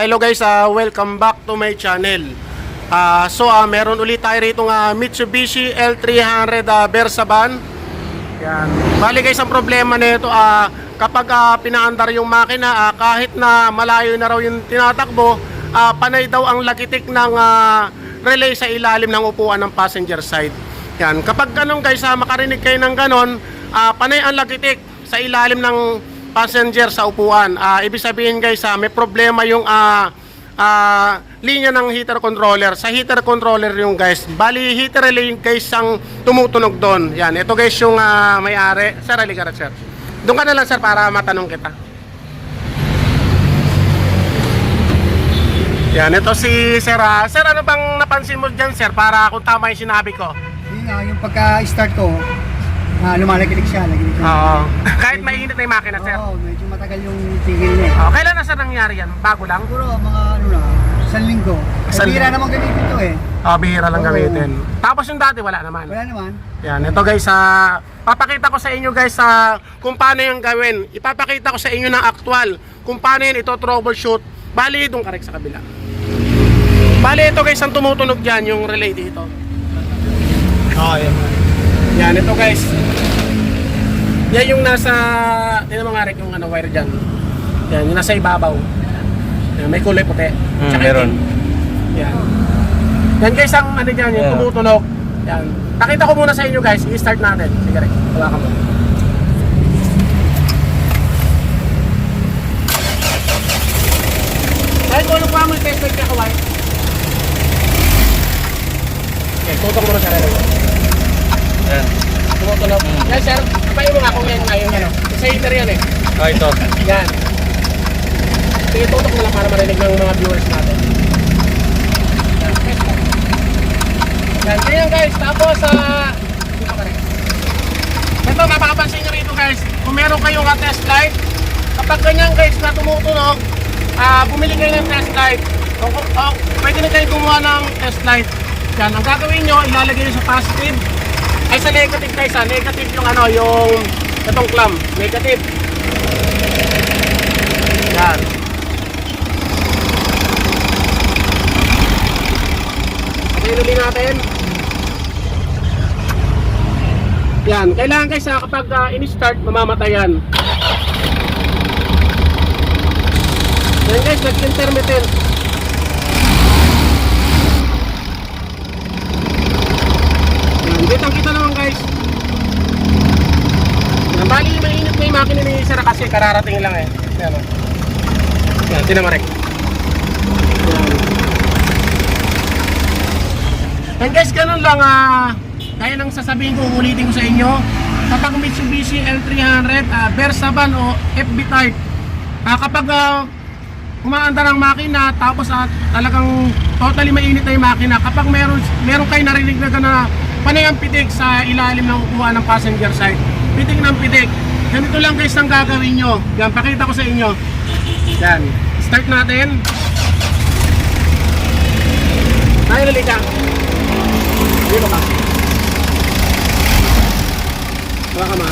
Hello guys, ah, welcome back to my channel. Ah, so ah, meron ulit tayo rito nga Mitsubishi L300 uh, Versa van. Yan. Bali guys, ang problema nito ah kapag ah, pinaandar yung makina ah, kahit na malayo na raw yung tinatakbo, ah, panay daw ang lagitik ng ah, relay sa ilalim ng upuan ng passenger side. Yan. Kapag ganun guys, ah, makarinig kayo ng ganon, ah, panay ang lagitik sa ilalim ng passenger sa upuan. Ah, ibig sabihin guys, ah, may problema yung ah, ah, linya ng heater controller. Sa heater controller yung guys. Bali, heater relay yung guys ang tumutunog doon. Yan, ito guys yung ah, may-ari. Sir, halika na, sir. Doon ka na lang sir para matanong kita. Yan, ito si Sir. ah. sir, ano bang napansin mo dyan, sir? Para kung tama yung sinabi ko. Yun nga, yung pagka-start ko, ah, lumalakilig siya. Lagilig siya. Oo. Kahit mainit na yung makina, sir. Oo, medyo matagal yung tigil niya. eh. Oh, kailan na sir nangyari yan? Bago lang? Siguro mga ano na, isang linggo. Isang Isang bira linggo. naman gamitin to eh. Oh, bihira lang Oo. gamitin. Tapos yung dati wala naman. Wala naman. Yan, ito guys, ah, papakita ko sa inyo guys sa kung paano yung gawin. Ipapakita ko sa inyo ng actual kung paano yun ito troubleshoot. Bali, doon ka sa kabila. Bali, ito guys, ang tumutunog dyan, yung relay dito. Oh, yan. Yan, ito guys. Yan yung nasa, tingnan mo nga rin yung ano, wire dyan. Yan, yung nasa ibabaw. Yan, may kulay puti. Tsaka meron. itim. Yan. Yan guys, ang ano dyan, yung Yeah. tumutunog. Yan. Pakita ko muna sa inyo guys, i-start natin. Sige rin, wala ka mo. Kahit kung ano pa mo test bike ka kawai. Okay, tutok mo na sa rin. Ayan. Tumutunog. Yan sir, kapain mo nga kung yan nga yung ano. Sa heater yan eh. Ah, ito. Yan. Sige, tutok mo lang para marinig ng mga viewers natin. Yan. Yan, ganyan guys. Tapos, ah... rin. Ito, mapapansin nyo rito guys. Kung meron kayong ah, test light, kapag ganyan guys na tumutunog, ah, bumili kayo ng test light. O, o, pwede na kayo gumawa ng test light. Yan, ang gagawin nyo, ilalagay nyo sa positive. Ay, sa negative guys, ah. Negative yung ano, yung itong clamp. Negative. Yan. Ulit natin. Yan. Kailangan guys ha, kapag uh, in-start, mamamatay yan. Yan guys, nag-intermittent. Yan. Kitang kita guys. Yan. Bali, mainit na yung makina ni Sir kasi kararating lang eh. Yan o. Yan, tinamarek. And guys, ganun lang ah. Kaya nang sasabihin ko, ulitin ko sa inyo. Kapag Mitsubishi L300, ah, Versa van o FB type, ah, kapag ah, umaandar ang makina, tapos ah, talagang totally mainit na yung makina, kapag meron, meron kayo narinig na gano'n panay ang pitik sa ilalim ng upuan ng passenger side, pitik ng pitik. Ganito lang guys ang gagawin nyo. Yan, pakita ko sa inyo. Yan. Start natin. Tayo na ka. Dito ka. Wala ka ma.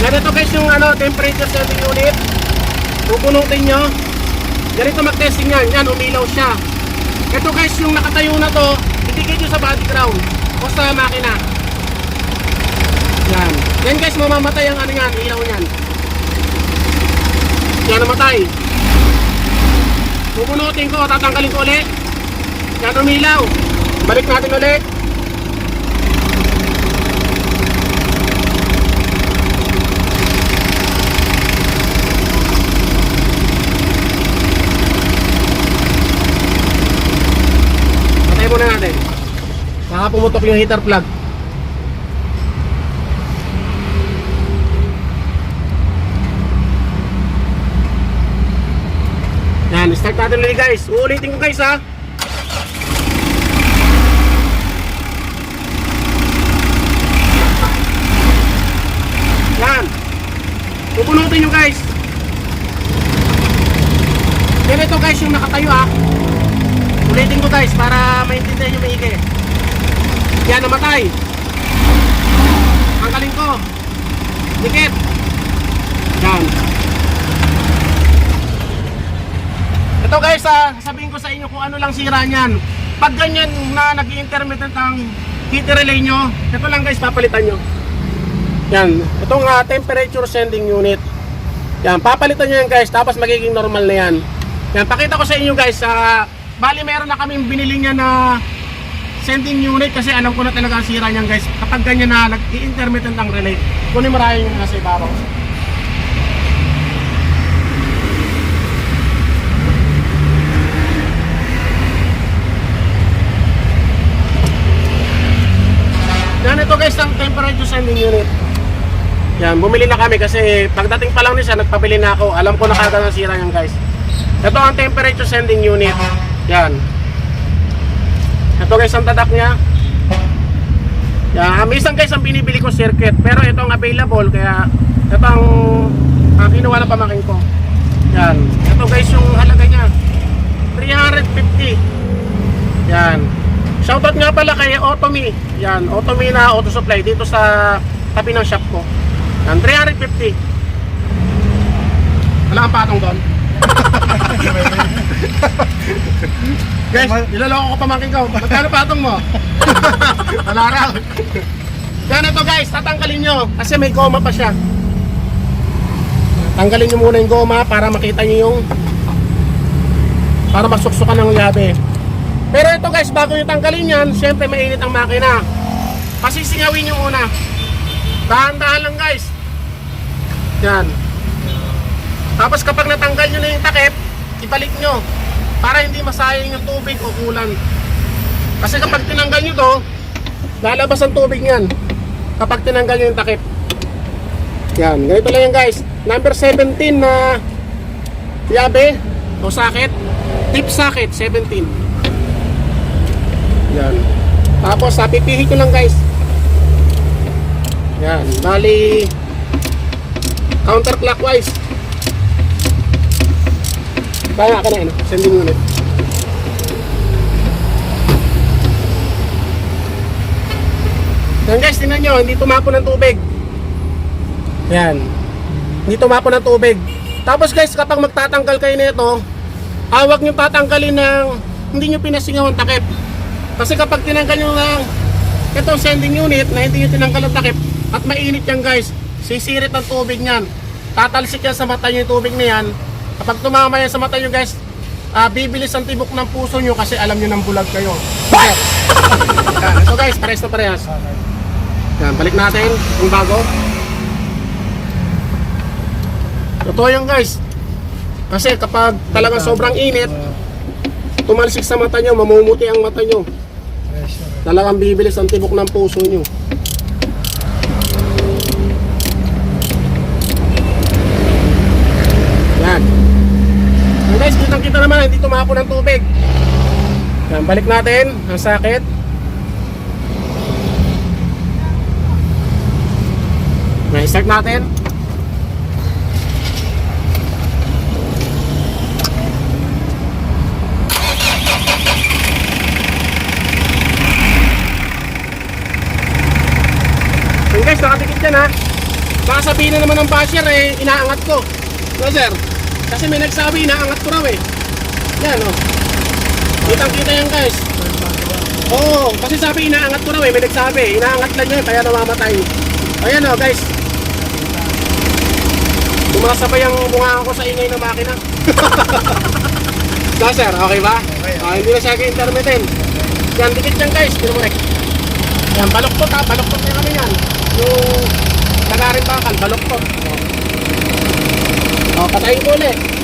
Ganito guys yung ano, temperature setting unit. Pupunutin nyo. Ganito mag-testing yan. Yan, umilaw siya. Ito guys, yung nakatayo na to, itigil nyo sa body ground o sa makina. Yan. Yan guys, mamamatay ang ano yan, ilaw yan. Yan namatay. Pupunutin ko, tatanggalin ko ulit. Yan umilaw. Balik natin ulit. Patay muna natin. Baka pumutok yung heater plug. Yan, start natin ulit guys. Uulitin ko guys ha. Yan. Pupunutin nyo guys. Ganito guys yung nakatayo ha. Ulitin ko guys para maintindihan nyo maigi. Yan, namatay. Tanggalin ko. Dikit. Yan. guys, ah, sasabihin ko sa inyo kung ano lang sira niyan. Pag ganyan na nag-intermittent ang heater relay nyo, ito lang guys, papalitan nyo. Yan, itong ah, temperature sending unit. Yan, papalitan nyo yan guys, tapos magiging normal na yan. Yan, pakita ko sa inyo guys, sa bali meron na kaming binili niya na sending unit kasi alam ko na talaga ang sira niyan guys. Kapag ganyan na nag-intermittent ang relay, kunin marami yung nasa ibabaw. Yan ito guys ang temperature sending unit. Yan, bumili na kami kasi pagdating pa lang niya, nagpabili na ako. Alam ko na kagad ang sira yan guys. Ito ang temperature sending unit. Yan. Ito guys ang tadak niya. Yan, minsan guys ang binibili ko circuit pero ito ang available kaya ito ang uh, kinuha ng pamakin ko. Yan. Ito guys yung halaga niya. 350. Yan. Shoutout nga pala kay Otomi. Yan, Otomi na auto supply dito sa tabi ng shop ko. Yan, 350. Wala kang patong doon. Guys, nilaloko ko pamangkin ko. Magkano patong mo? Wala raw. Yan ito guys, tatanggalin nyo. Kasi may goma pa siya. Tanggalin nyo muna yung goma para makita nyo yung para masuksukan ng yabe. Pero ito guys, bago nyo tanggalin yan, syempre mainit ang makina. Pasisingawin nyo muna. Dahan-dahan lang guys. Yan. Tapos kapag natanggal nyo na ibalik nyo. Para hindi masayang yung tubig o kulan. Kasi kapag tinanggal nyo to, lalabas ang tubig niyan. Kapag tinanggal nyo yung takip. Yan, ganito lang yan guys. Number 17 na yabe o sakit. Tip sakit, 17. Yan. Tapos, pipihin ko lang guys. Yan. Bali, counterclockwise. Kaya ka na, ano? Sending unit. Yan guys, tingnan nyo, hindi tumapo ng tubig. Yan. Hindi tumapo ng tubig. Tapos guys, kapag magtatanggal kayo nito, ah, huwag nyo tatanggalin ng hindi nyo pinasingaw ang takip. Kasi kapag tinanggal nyo ng itong sending unit na hindi nyo tinanggal ang takip at mainit yan guys, sisirit ang tubig niyan. Tatalsik yan sa mata nyo yung tubig na yan. Kapag tumama yan sa mata nyo guys, ah, bibilis ang tibok ng puso nyo kasi alam nyo ng bulag kayo. Yan, ito guys, pares na parehas. Yan, balik natin yung bago. Totoo yan guys. Kasi kapag talagang sobrang init, tumalsik sa mata nyo, mamumuti ang mata nyo. Talagang bibilis ang tibok ng puso nyo. Yan. Yan guys, kitang kita naman, hindi tumapo ng tubig. Yan, balik natin ang sakit. May start natin. Yan guys, nakatikit yan ha. Baka sabihin na naman ng basher eh, inaangat ko. No sir? Kasi may nagsabi, inaangat ko raw eh. Yan oh. Kitang kita yan guys. Oo, kasi sabi inaangat ko raw eh, may nagsabi. Inaangat lang yan, kaya namamatay. Ayan oh guys. Sumasabay ang bunga ko sa ingay ng makina. no sir, okay ba? Okay. Ah, hindi na siya intermittent. Yan, dikit yan guys, kinumurek. Yan, baloktot ha, baloktot na kami yan. Yung nagarin bakal, baloktot. O, patayin ko ulit.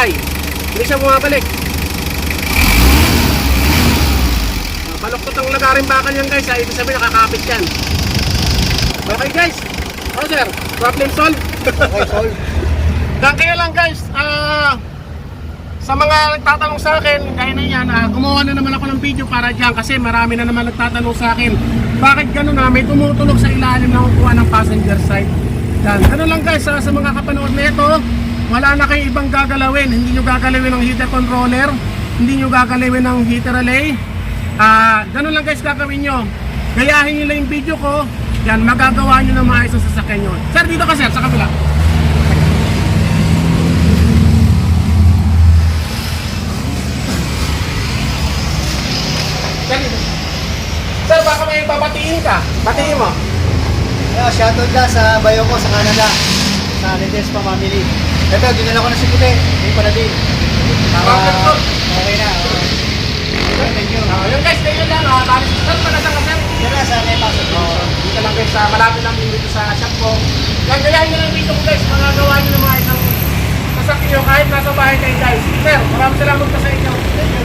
Patay. Hindi siya bumabalik. O, baloktot ang lagarin bakal yan guys, ha. Ibig sabihin nakakapit yan. Okay guys. O sir, problem solved. Okay, solve. Dan kaya lang guys, ah sa mga nagtatanong sa akin, kaya na yan, ah, gumawa na naman ako ng video para dyan kasi marami na naman nagtatanong sa akin. Bakit gano'n na? May tumutulog sa ilalim ng kuha ng passenger side. Yan. Ano lang guys, ah, sa mga kapanood na ito, wala na kayong ibang gagalawin. Hindi nyo gagalawin ang heater controller. Hindi nyo gagalawin ang heater relay. Uh, ganun lang guys gagawin nyo. Gayahin nyo lang yung video ko. Yan, magagawa nyo na maayos ang sasakyan nyo. Sir, dito ka sir, sa kabila. Sir, baka may babatiin ka. Batiin mo. Yeah, shoutout ka sa bayo ko sa Canada. Sa Ledespa family. Ito, dinala ko na si Puti. Hindi pala din. Para, Okay, na. Okay, thank you. Ah, yun guys, ganyan lang. Ah, bali, sir, pala sa kasal. Yan na, sa Nepa sa Oh, dito lang guys, sa malapit lang dito sa shop ko. Yan, gayahin nyo lang dito guys, magagawa nyo ng mga isang sasakyan kahit nasa bahay kayo guys. Sir, maraming salamat pa sa inyo. Thank you,